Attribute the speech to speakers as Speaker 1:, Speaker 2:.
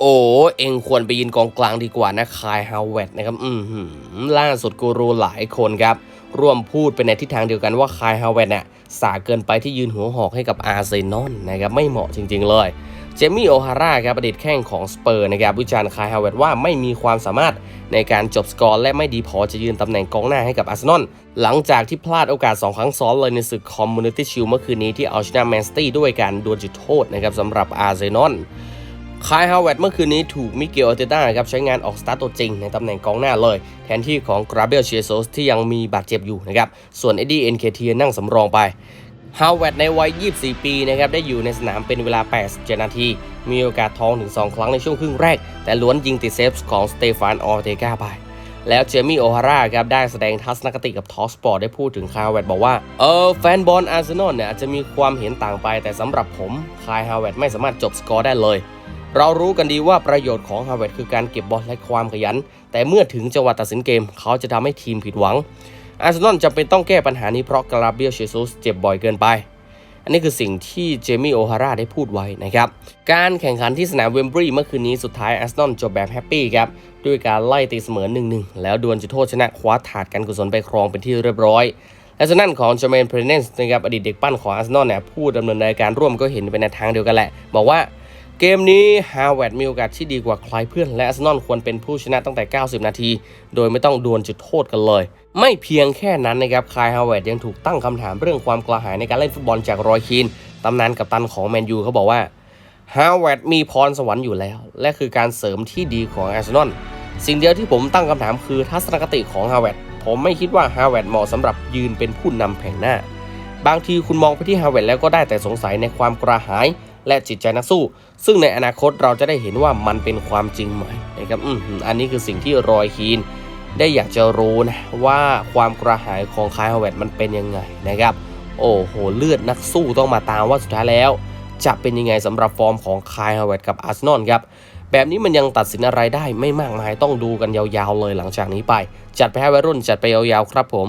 Speaker 1: โอ้เองควรไปยืนกองกลางดีกว่านะคายฮาวเวตนะครับอืมหืมล่าสุดกูรูหลายคนครับ ร่วมพูดไปในทิศทางเดียวกันว่าคายฮาวเวตเนี่ยสาเกินไปที่ยืนหัวหอกให้กับอาร์เซนอลนะครับไม่เหมาะจริง ๆ เลย เจมี่โอฮาร่าครับอดีตแข้งของสเปอร์นะครับวิจารณ์คายฮาวเวตว่าไม่มีความสามารถในการจบสกอร์และไม่ดีพอจะยืนตำแหน่งกองหน้าให้กับอาร์เซนอลหลังจากที่พลาดโอกาส 2 ครั้งซ้อนเลยในศึกคอมมูนิตี้ชิลเมื่อคืนนี้ที่เอาชนะแมนสตี้ด้วยการดวลจุดโทษนะครับสำหรับอาร์เซนอล คายฮาวเวตเมื่อคืนนี้ถูกมิเกลอัลเตต้าครับใช้งานออกสตาร์ทตัวจริงในตำแหน่งกองหน้าเลย แทนที่ของกราเบลเชียโซสที่ยังมีบาดเจ็บอยู่นะครับ ส่วนเอ็ดดี้เอ็นเคเทียนั่งสำรองไปฮาวเวตในวัย 24 ปีนะครับได้อยู่ในสนามเป็นเวลา 87 นาที มีโอกาสทองถึง 2 ครั้งในช่วงครึ่งแรก แต่ล้วนยิงติดเซฟของสเตฟานออร์เตกาไปแล้วเจมี่โอฮาร่าครับได้แสดงทัศนคติกับทอสปอร์ตได้พูดถึงคายฮาวเวตบอกว่า เออแฟนบอลอาร์เซนอลเนี่ยอาจจะมีความเห็นต่างไป แต่สำหรับผมคายฮาวเวตไม่สามารถจบสกอร์ได้เลย เรารู้กันดีว่าประโยชน์ของฮาวเวตคือการเก็บบอลและความขยัน แต่เมื่อถึงจังหวะตัดสินเกม เขาจะทำให้ทีมผิดหวัง อาร์เซนอลจำเป็นต้องแก้ปัญหานี้เพราะกราเบียลเชซุสเจ็บบ่อยเกินไป อันนี้คือสิ่งที่เจมี่โอฮาร่าได้พูดไว้นะครับ การแข่งขันที่สนามเวมบรีเมื่อคืนนี้สุดท้ายอาร์เซนอลจบแบบแฮปปี้ครับ ด้วยการไล่ตีเสมอ 1-1 แล้วดวลจุดโทษชนะคว้าถาดกันกุศลไปครองเป็นที่เรียบร้อยและส่วนนั้นของเจเมนเพรเนนส์นะครับอดีตเด็กปั้นของอาร์เซนอลเนี่ยผู้ดำเนินรายการร่วมก็เห็นไปในทางเดียวกันแหละ บอกว่า เกมนี้ฮาวเวร์ดมีโอกาสที่ดีกว่าใครเพื่อน และอาร์เซนอลควรเป็นผู้ชนะตั้งแต่ 90 นาที โดยไม่ต้องดวลจุดโทษกันเลย ไม่เพียงแค่นั้นนะครับคายฮาวเวร์ดยังถูกตั้งคำถามเรื่องความกระหายในการเล่นฟุตบอลจากรอยคีนตำนานกัปตันของแมนยูเขาบอกว่าฮาวเวร์ดมีพรสวรรค์อยู่แล้ว และคือการเสริมที่ดีของอาร์เซนอลสิ่งเดียวที่ผมตั้งคำถามคือทัศนคติของฮาวเวร์ดผมไม่คิดว่าฮาวเวร์ดเหมาะสำหรับยืนเป็นผู้นำแผงหน้า บางทีคุณมองไปที่ฮาวเวร์ดแล้วก็ได้แต่สงสัยในความกระหาย และจิตใจนักสู้ ซึ่งในอนาคตเราจะได้เห็นว่ามันเป็นความจริงไหมนะครับอืมอันนี้คือสิ่งที่รอยคีนได้อยากจะรู้นะว่าความกระหายของคายฮาวเวร์มันเป็นยังไงนะครับ โอ้โหเลือดนักสู้ต้องมาตามว่าสุดท้ายแล้ว จะเป็นยังไงสำหรับฟอร์มของคายฮาวเวร์กับอาร์เซนอลครับแบบนี้มันยังตัดสินอะไรได้ไม่มากมายต้องดูกันยาวๆเลยหลังจากนี้ไป จัดไปให้วัยรุ่นจัดไปยาวๆครับผม